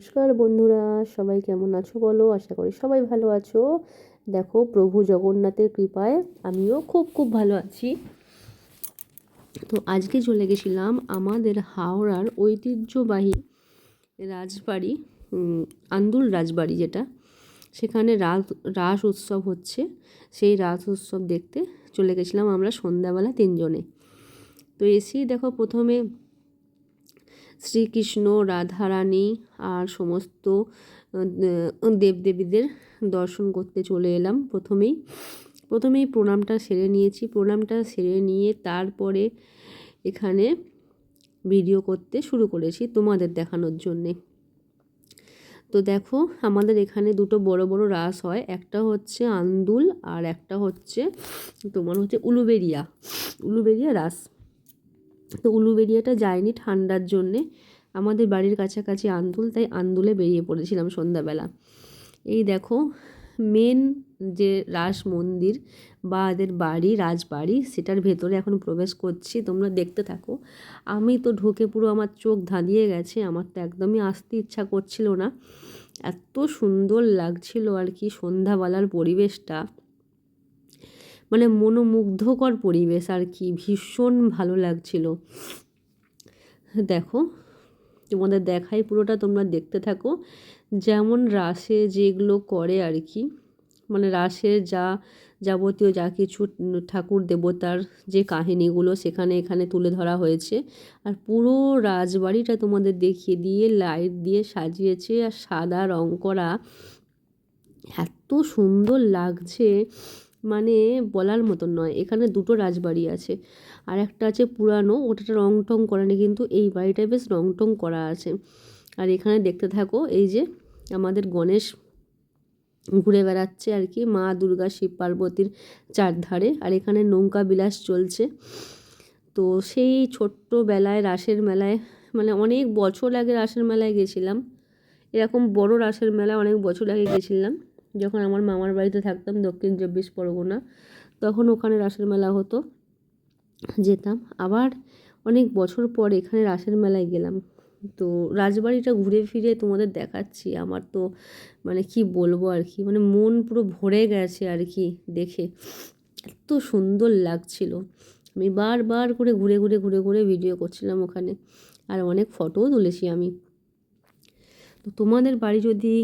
নমস্কার বন্ধুরা, সবাই কেমন আছো বলো? আশা করি সবাই ভালো আছো। দেখো, প্রভু জগন্নাথের কৃপায় আমিও খুব খুব ভালো আছি। তো আজকে চলে গেছিলাম আমাদের হাওড়ার ঐতিহ্যবাহী রাজবাড়ি আন্দুল রাজবাড়ি যেটা। সেখানে রাস রাস উৎসব হচ্ছে। সেই রাস উৎসব দেখতে চলে গেছিলাম আমরা সন্ধ্যাবেলা তিনজনে। তো এসেই দেখো প্রথমে শ্রীকৃষ্ণ, রাধারানী আর সমস্ত দেবদেবীদের দর্শন করতে চলে এলাম প্রথমেই। প্রথমেই প্রণামটা সেরে নিয়েছি। প্রণামটা সেরে নিয়ে তারপরে এখানে ভিডিও করতে শুরু করেছি তোমাদের দেখানোর জন্যে। তো দেখো, আমাদের এখানে দুটো বড় বড় রাস হয়। একটা হচ্ছে আন্দুল আর একটা হচ্ছে তোমার হচ্ছে উলুবেরিয়া। উলুবেরিয়া রাস। তো উলুবেরিয়াটা যায়নি ঠান্ডার জন্যে। আমাদের বাড়ির কাছাকাছি আন্দুল, তাই আন্দুলে বেরিয়ে পড়েছিলাম সন্ধ্যাবেলা। এই দেখো মেন যে রাস মন্দির বা এদের বাড়ি, রাজবাড়ি, সেটার ভেতরে এখন প্রবেশ করছি, তোমরা দেখতে থাকো। আমি তো ঢুকে পুরো আমার চোখ ধাঁধিয়ে গেছে, আমার তো একদমই আসতে ইচ্ছা করছিল না। এত সুন্দর লাগছিল আর কি সন্ধ্যাবেলার পরিবেশটা। মানে মনোমুগ্ধকর পরিবেশ আর কি, ভীষণ ভালো লাগছিল। দেখো, তোমাদের দেখাই পুরোটা, তোমরা দেখতে থাকো। যেমন রাসে যেগুলো করে আর কি মানে রাসের যা যাবতীয় যা কিছু ঠাকুর দেবতার যে কাহিনিগুলো সেখানে এখানে তুলে ধরা হয়েছে। আর পুরো রাজবাড়িটা তোমাদের দেখিয়ে দিয়ে, লাইট দিয়ে সাজিয়েছে আর সাদা রং করা। এত সুন্দর লাগছে। মানে বলার মতন নয়। এখানে দুটো রাজবাড়ি আছে। আর একটা আছে পুরানো ওটা রং টং করা নেই, কিন্তু এই বাড়িটা বেশ রং টং করা আছে। আর এখানে দেখতে থাকো, এই যে আমাদের গণেশ ঘুরে বেড়াচ্ছে আর কি, মা দুর্গা, শিব পার্বতীর চারধারে। আর এখানে নৌকা বিলাস চলছে। তো সেই ছোট্টবেলায় রাসের মেলায় মানে অনেক বছর আগে রাসের মেলায় গেছিলাম। এরকম বড় রাসের মেলায় অনেক বছর আগে গেছিলাম। যখন আমার মামার বাড়িতে থাকতাম, দক্ষিণ চব্বিশ পরগনা, তখন ওখানে রাসের মেলা হতো। যেতাম। আবার অনেক বছর পর এখানে রাসের মেলায় গেলাম। তো রাজবাড়িটা ঘুরে ফিরে তোমাদের দেখাচ্ছি। আমার তো মানে কি বলব আর কি মানে মন পুরো ভরে গেছে আর কি দেখে। এত সুন্দর লাগছিল। আমি বারবার করে ঘুরে ঘুরে ঘুরে ঘুরে ভিডিও করছিলাম ওখানে। আর অনেক ফটোও তুলেছি আমি। তো তোমাদের বাড়ি যদি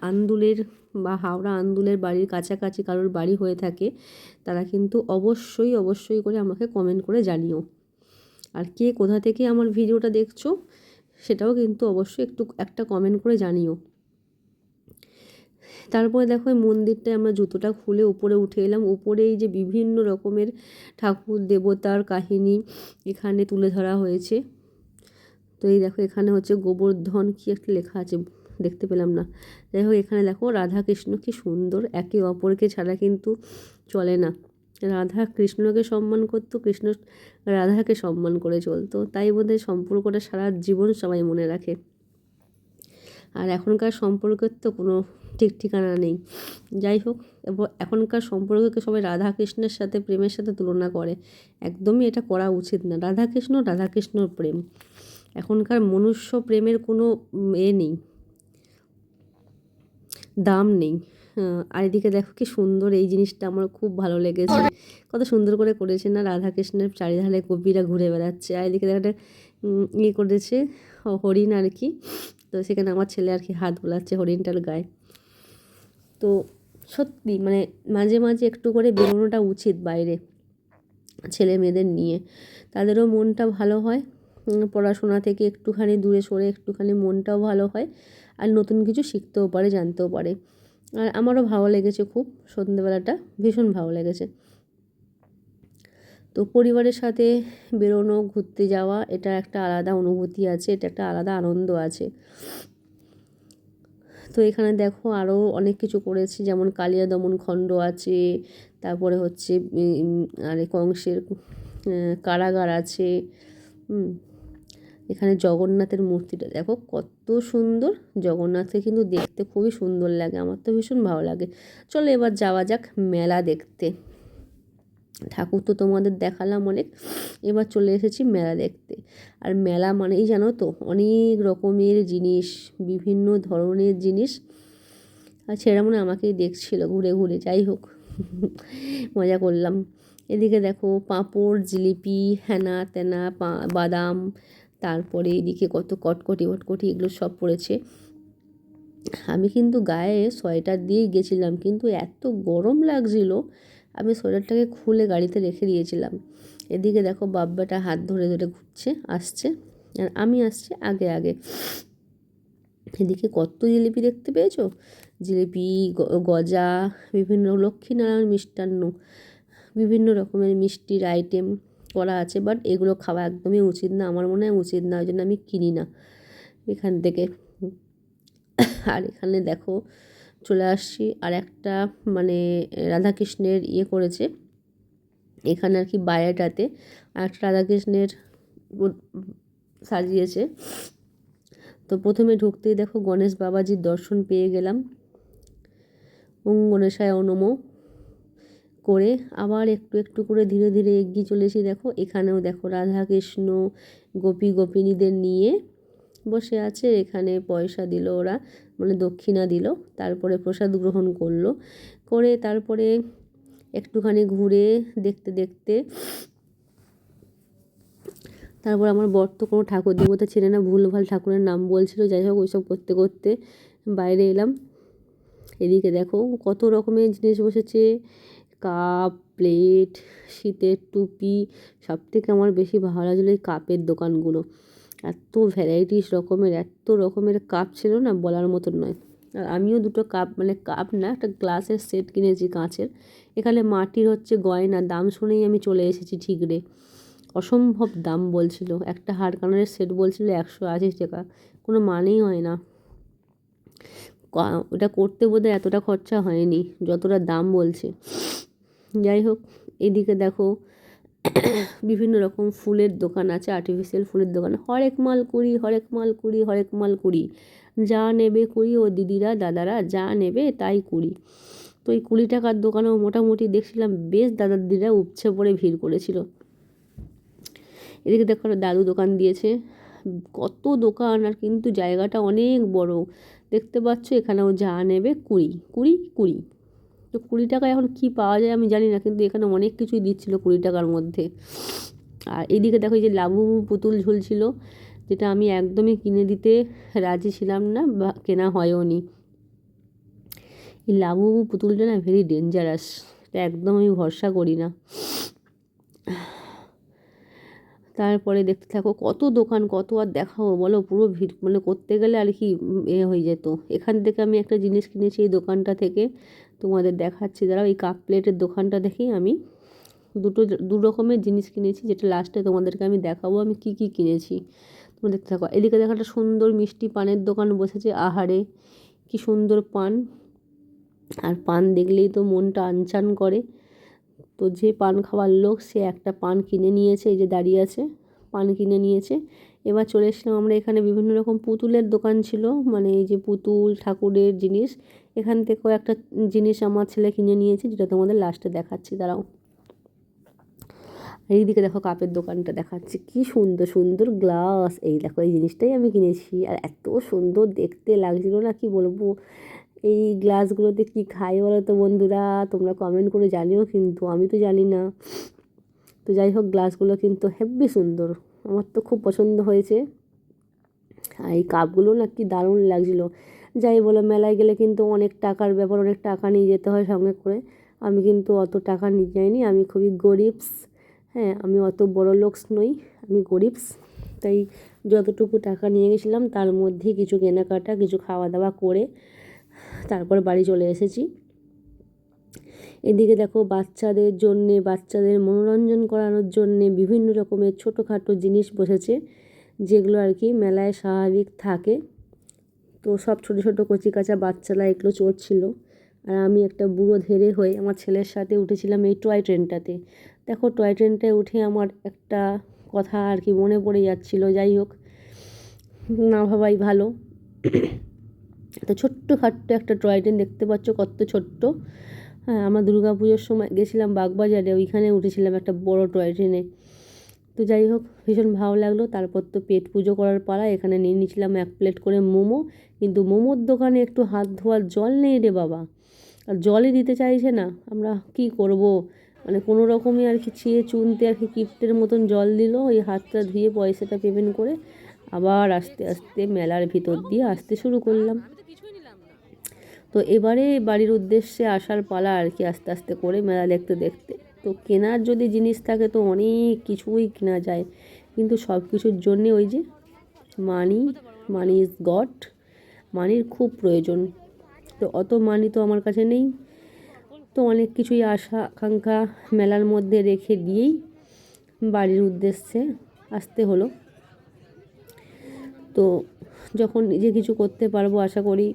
আন্দুলের বা হাওড়া আন্দুলের বাড়ির কাছাকাছি কারোর বাড়ি হয়ে থাকে, তারা কিন্তু অবশ্যই অবশ্যই করে আমাকে কমেন্ট করে জানিও। আর কে কোথা থেকে আমার ভিডিওটা দেখছ, সেটাও কিন্তু অবশ্যই একটু, একটা কমেন্ট করে জানিও। তারপরে দেখো, এই মন্দিরটায় আমরা জুতোটা খুলে উপরে উঠে এলাম। উপরে এই যে বিভিন্ন রকমের ঠাকুর, দেবতার কাহিনী এখানে তুলে ধরা হয়েছে। তো এই দেখো এখানে হচ্ছে গোবর্ধন কি একটা লেখা আছে, দেখতে পেলাম না। যাই হোক, এখানে দেখো রাধা কৃষ্ণ কি সুন্দর, একে অপরকে ছাড়া কিন্তু চলে না। রাধা কৃষ্ণকে সম্মান করতো, কৃষ্ণ রাধাকে সম্মান করে চলতো। তাই বোধহয় সম্পর্কটা সারা জীবন সবাই মনে রাখে। আর এখনকার সম্পর্কের তো কোনো ঠিক ঠিকানা নেই। যাই হোক এখনকার সম্পর্ককে সবাই রাধা কৃষ্ণের সাথে, প্রেমের সাথে তুলনা করে। একদমই এটা করা উচিত না। রাধাকৃষ্ণ, রাধাকৃষ্ণর প্রেম। এখনকার মনুষ্য প্রেমের কোনো এ নেই, দাম নেই। আর এদিকে দেখো কি সুন্দর এই জিনিসটা আমার খুব ভালো লেগেছে। কত সুন্দর করে করেছে না রাধাকৃষ্ণের চারিধারে কবিরা ঘুরে বেড়াচ্ছে। আর এদিকে দেখো ইয়ে করেছে হরিণ আর কি। তো সেখানে আমার ছেলে আর কি হাত বোলাচ্ছে হরিণটার গায়ে। তো সত্যি মানে মাঝে মাঝে একটু করে বেরোনোটা উচিত বাইরে ছেলে মেয়েদের নিয়ে। তাদেরও মনটা ভালো হয়। পড়াশোনা থেকে একটুখানি দূরে সরে একটুখানি মনটাও ভালো হয় আর নতুন কিছু শিখতেও পারে, জানতেও পারে। আর আমারও ভালো লেগেছে খুব, সন্ধ্যেবেলাটা ভীষণ ভালো লেগেছে। তো পরিবারের সাথে বেরোনো, ঘুরতে যাওয়া, এটা একটা আলাদা অনুভূতি আছে, এটা একটা আলাদা আনন্দ আছে। তো এখানে দেখো আরও অনেক কিছু করেছি, যেমন কালিয়া দমন খণ্ড আছে, তারপরে হচ্ছে আরে কংসের কারাগার আছে এখানে জগন্নাথের মূর্তিটা, দেখো কত সুন্দর। জগন্নাথকে কিন্তু দেখতে খুবই সুন্দর লাগে, আমার তো ভীষণ ভালো লাগে। চলো এবার যাওয়া যাক মেলা দেখতে। ঠাকুর তো তোমাদের দেখালাম অনেক, এবার চলে এসেছি মেলা দেখতে। আর মেলা মানেই জানো তো, অনেক রকমের জিনিস, বিভিন্ন ধরনের জিনিস। আর সেটা মনে আমাকেই দেখছিল ঘুরে ঘুরে, যাই হোক, মজা করলাম। এদিকে দেখো পাঁপড়, জিলিপি, হেনা, তেনা বাদাম তারপরে এদিকে কত কটকটি বটকটি এগুলো সব পড়েছে। আমি কিন্তু গায়ে সোয়েটার দিয়েই গেছিলাম, কিন্তু এত গরম লাগছিল, আমি সোয়েটারটাকে খুলে গাড়িতে রেখে দিয়েছিলাম। এদিকে দেখো বাব্বাটা হাত ধরে ধরে ঘুরছে, আসছে, আর আমি আসছি আগে আগে। এদিকে কত জিলিপি দেখতে পেয়েছ? জিলিপি গজা, বিভিন্ন লক্ষ্মীনারায়ণ মিষ্টান্ন, বিভিন্ন রকমের মিষ্টির আইটেম করা আছে বাট এগুলো খাওয়া একদমই উচিত না। আমার মনে হয় উচিত না ওই জন্য আমি কিনি না এখান থেকে। আর এখানে দেখো, চলে আসছি। আর একটা মানে রাধাকৃষ্ণের ইয়ে করেছে, এখানে আর কি বাইরেটাতে আর একটা রাধাকৃষ্ণের সাজিয়েছে। তো প্রথমে ঢুকতেই দেখো গণেশ বাবাজির দর্শন পেয়ে গেলাম। ওম গণেশায় নমো। করে আবার একটু একটু করে ধীরে ধীরে এগিয়ে চলেছি দেখো, এখানেও দেখো রাধা কৃষ্ণ গোপী গোপিনীদের নিয়ে বসে আছে। এখানে পয়সা দিল ওরা মানে দক্ষিণা দিল, তারপরে প্রসাদ গ্রহণ করল। করে তারপরে একটুখানি ঘুরে দেখতে দেখতে তারপর আমার বর তো কোনো ঠাকুর দেবতা ছিল না, ভুলভাল ঠাকুরের নাম বলছিল, যাই হোক ওইসব করতে করতে বাইরে এলাম। এদিকে দেখো কত রকমের জিনিস বসেছে কাপ, প্লেট, শীতের টুপি সব থেকে আমার বেশি ভালো লাগছিল এই কাপের দোকানগুলো। এত ভ্যারাইটিস রকমের, এত রকমের কাপ ছিল না বলার মতন নয়। আর আমিও দুটো কাপ মানে কাপ না, একটা গ্লাসের সেট কিনেছি কাঁচের। এখানে মাটির হচ্ছে গয়না, দাম শুনেই আমি চলে এসেছি ঠিকরে। অসম্ভব দাম বলছিল, একটা হাড় কানের সেট বলছিল একশো আশি টাকা, কোনো মানেই হয় না। ওটা করতে বোধহয় এতটা খরচা হয়নি, যতটা দাম বলছে। যাই হোক, এদিকে দেখো, বিভিন্ন রকম ফুলের দোকান আছে আর্টিফিশিয়াল ফুলের দোকান। হরেক মাল কুড়ি হরেক মাল কুড়ি হরেক মাল কুড়ি যা নেবে কুড়ি ও দিদিরা, দাদারা যা নেবে তাই কুড়ি তো এই কুড়ি টাকার দোকানেও মোটামুটি দেখছিলাম বেশ দাদা দিদিরা উপছে পড়ে ভিড় করেছিল। এদিকে দেখো দাদু দোকান দিয়েছে। কত দোকান আর কিন্তু জায়গাটা অনেক বড়। দেখতে পাচ্ছ এখানেও যা নেবে কুড়ি কুড়ি কুড়ি। তো কুড়ি টাকায় এখন কি পাওয়া যায় আমি জানি না, কিন্তু এখানে অনেক কিছুই দিচ্ছিল কুড়ি টাকার মধ্যে। আর এদিকে দেখো যে লাবু পুতুল ঝুলছিল, যেটা আমি একদমই কিনে দিতে রাজি ছিলাম না বা কেনা হয়ও নি এই লাবু পুতুলটা না ভেরি ডেঞ্জারাস একদম আমি ভরসা করি না। তারপরে দেখতে থাকো কত দোকান, কত আর দেখাবো বলো পুরো ভিড় মানে করতে গেলে আর কি এ হয়ে যেত। এখান থেকে আমি একটা জিনিস কিনেছি এই দোকানটা থেকে, তোমাদের দেখাচ্ছি, দাঁড়াও এই কাপ প্লেটের দোকানটা দেখেই আমি। দুটো, দু রকমের জিনিস কিনেছি, যেটা লাস্টে তোমাদেরকে আমি দেখাবো, আমি কি কি কিনেছি। তোমরা দেখতে থাকো, এদিকে দেখো একটা সুন্দর মিষ্টি পানের দোকান বসেছে, আহারে, কি সুন্দর পান। আর পান দেখলেই তো মনটা আনচান করে। তো যে পান খাওয়ার লোক, সে একটা পান কিনে নিয়েছে, এই যে দাঁড়িয়ে আছে, পান কিনে নিয়েছে। এবার চলে এসলাম আমরা এখানে বিভিন্ন রকম পুতুলের দোকান ছিল মানে এই যে পুতুল, ঠাকুরের জিনিস। এখান থেকেও একটা জিনিস আমার ছেলে কিনে নিয়েছে, যেটা তোমাদের লাস্টে দেখাচ্ছি, দাঁড়াও। এইদিকে দেখো কাপের দোকানটা দেখাচ্ছি, কি সুন্দর সুন্দর গ্লাস এই দেখো, এই জিনিসটাই আমি কিনেছি। আর এত সুন্দর দেখতে লাগছিল না, কি বলব? এই গ্লাসগুলোতে কী খাই বলো তো বন্ধুরা? তোমরা কমেন্ট করে জানিও কিন্তু, আমি তো জানি না। তো যাই হোক, গ্লাসগুলো কিন্তু হেব্বি সুন্দর। আমার তো খুব পছন্দ হয়েছে। আর এই কাপগুলো না কি দারুণ লাগছিল। যাই বলো, মেলায় গেলে কিন্তু অনেক টাকার ব্যাপার, অনেক টাকা নিয়ে যেতে হয় সঙ্গে করে। আমি কিন্তু অত টাকা নিয়ে যাইনি, আমি খুবই গরিবস হ্যাঁ আমি অত বড় লোকস নই, আমি গরিবস তাই যতটুকু টাকা নিয়ে গেছিলাম, তার মধ্যেই কিছু কেনাকাটা, কিছু খাওয়া দাওয়া করে তারপর বাড়ি চলে এসেছি। এদিকে দেখো বাচ্চাদের জন্যে, বাচ্চাদের মনোরঞ্জন করানোর জন্যে বিভিন্ন রকমের ছোটোখাটো জিনিস বসেছে, যেগুলো আর কি মেলায় স্বাভাবিক থাকে। তো সব ছোটো ছোটো কচি কাঁচা বাচ্চারা এগুলো চড়ছিল। আর আমি একটা বুড়ো ধেরে হয়ে আমার ছেলের সাথে উঠেছিলাম এই টয় ট্রেনটাতে। দেখো টয় ট্রেনটায় উঠে আমার একটা কথা আর কি মনে পড়ে যাচ্ছিল, যাই হোক, না ভাবাই ভালো। তো ছোট্ট খাট্ট একটা টয় ট্রেন দেখতে পাচ্ছ কত ছোট্ট। হ্যাঁ আমরা দুর্গা পুজোর সময় গেছিলাম বাগবাজারে, ওইখানে উঠেছিলাম একটা বড় টয় ট্রেনে তো যাই হোক, ভীষণ ভালো লাগল। তারপর তো পেট পুজো করার পালা, এখানে নিয়ে নিয়েছিলাম এক প্লেট করে মোমো। কিন্তু মোমোর দোকানে একটু হাত ধোয়ার জল নেই রে বাবা। আর জলই দিতে চাইছে না। আমরা কি করব? মানে কোনো রকমই আর কি ছিঁড়ে চুনতে আর কি কিপ্টের মতন জল দিল। ওই হাতটা ধুয়ে পয়সাটা পেমেন্ট করে আবার আস্তে আস্তে মেলার ভিতর দিয়ে আসতে শুরু করলাম। তো এবারে বাড়ির উদ্দেশ্যে আসার পালা আর কি আস্তে আস্তে করে মেলা দেখতে দেখতে। তো কেনার যদি জিনিস থাকে তো অনেক কিছুই কেনা যায়। কিন্তু সব কিছুর জন্যে ওই যে মানি মানি ইজ গড, মানির খুব প্রয়োজন। তো অত মানি তো আমার কাছে নেই। তো অনেক কিছুই আশা, আকাঙ্ক্ষা মেলার মধ্যে রেখে দিয়েই বাড়ির উদ্দেশ্যে আসতে হলো। তো যখন নিজে কিছু করতে পারব আশা করি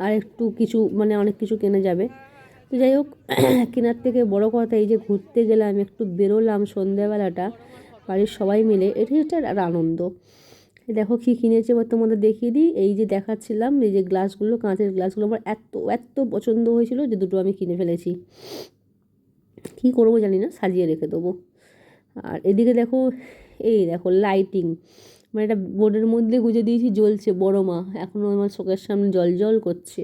আর একটু কিছু মানে অনেক কিছু কেনা যাবে। তো যাই হোক, কেনার থেকে বড় কথা এই যে ঘুরতে গেলাম, একটু বেরোলাম সন্ধ্যাবেলাটা, বাড়ির সবাই মিলে, এটাই হচ্ছে আর আনন্দ। দেখো কী কিনেছে, এবার তোমাদের দেখিয়ে দিই। এই যে দেখাচ্ছিলাম, এই যে গ্লাসগুলো, কাঁচের গ্লাসগুলো, আমার এত এত পছন্দ হয়েছিল যে দুটো আমি কিনে ফেলেছি। কী করব জানি না, সাজিয়ে রেখে দেবো। আর এদিকে দেখো, এই দেখো লাইটিং মানে এটা বোর্ডের মধ্যে গুঁজে দিয়েছি, জ্বলছে। বড় মা। এখনও আমার চোখের সামনে জল জল করছে।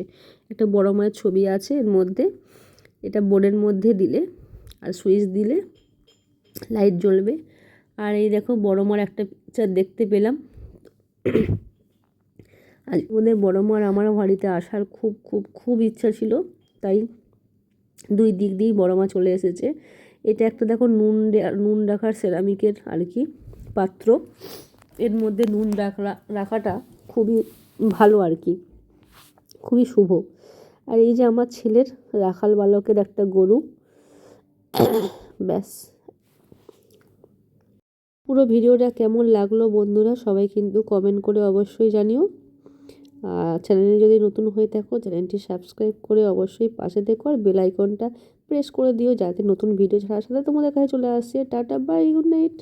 একটা বড় মায়ের ছবি আছে এর মধ্যে। এটা বোর্ডের মধ্যে দিলে আর সুইচ দিলে লাইট জ্বলবে। আর এই দেখো, বড় মার একটা পিকচার দেখতে পেলাম। আজ ওদের বড় মার আমার বাড়িতে আসার খুব খুব খুব ইচ্ছা ছিল। তাই দুই দিক দিয়েই বড় মা চলে এসেছে। এটা একটা দেখো নুন নুন রাখার সেরামিকের আর কি পাত্র। এর মধ্যে নুন রাখা রাখাটা খুবই ভালো আর কি। খুবই শুভ। আর এই যে আমার ছেলের রাখাল বালকের একটা গরু, ব্যাস। পুরো ভিডিওটা কেমন লাগল বন্ধুরা, সবাই কিন্তু কমেন্ট করে অবশ্যই জানিও। আর চ্যানেলে যদি নতুন হয়ে থাকো চ্যানেলটি সাবস্ক্রাইব করে অবশ্যই পাশে দেখো আর বেল আইকনটা প্রেস করে দিও, যাতে নতুন ভিডিও ছাড়ার সাথে তোমাদের কাছে চলে আসছে টাটা বাই গুড নাইট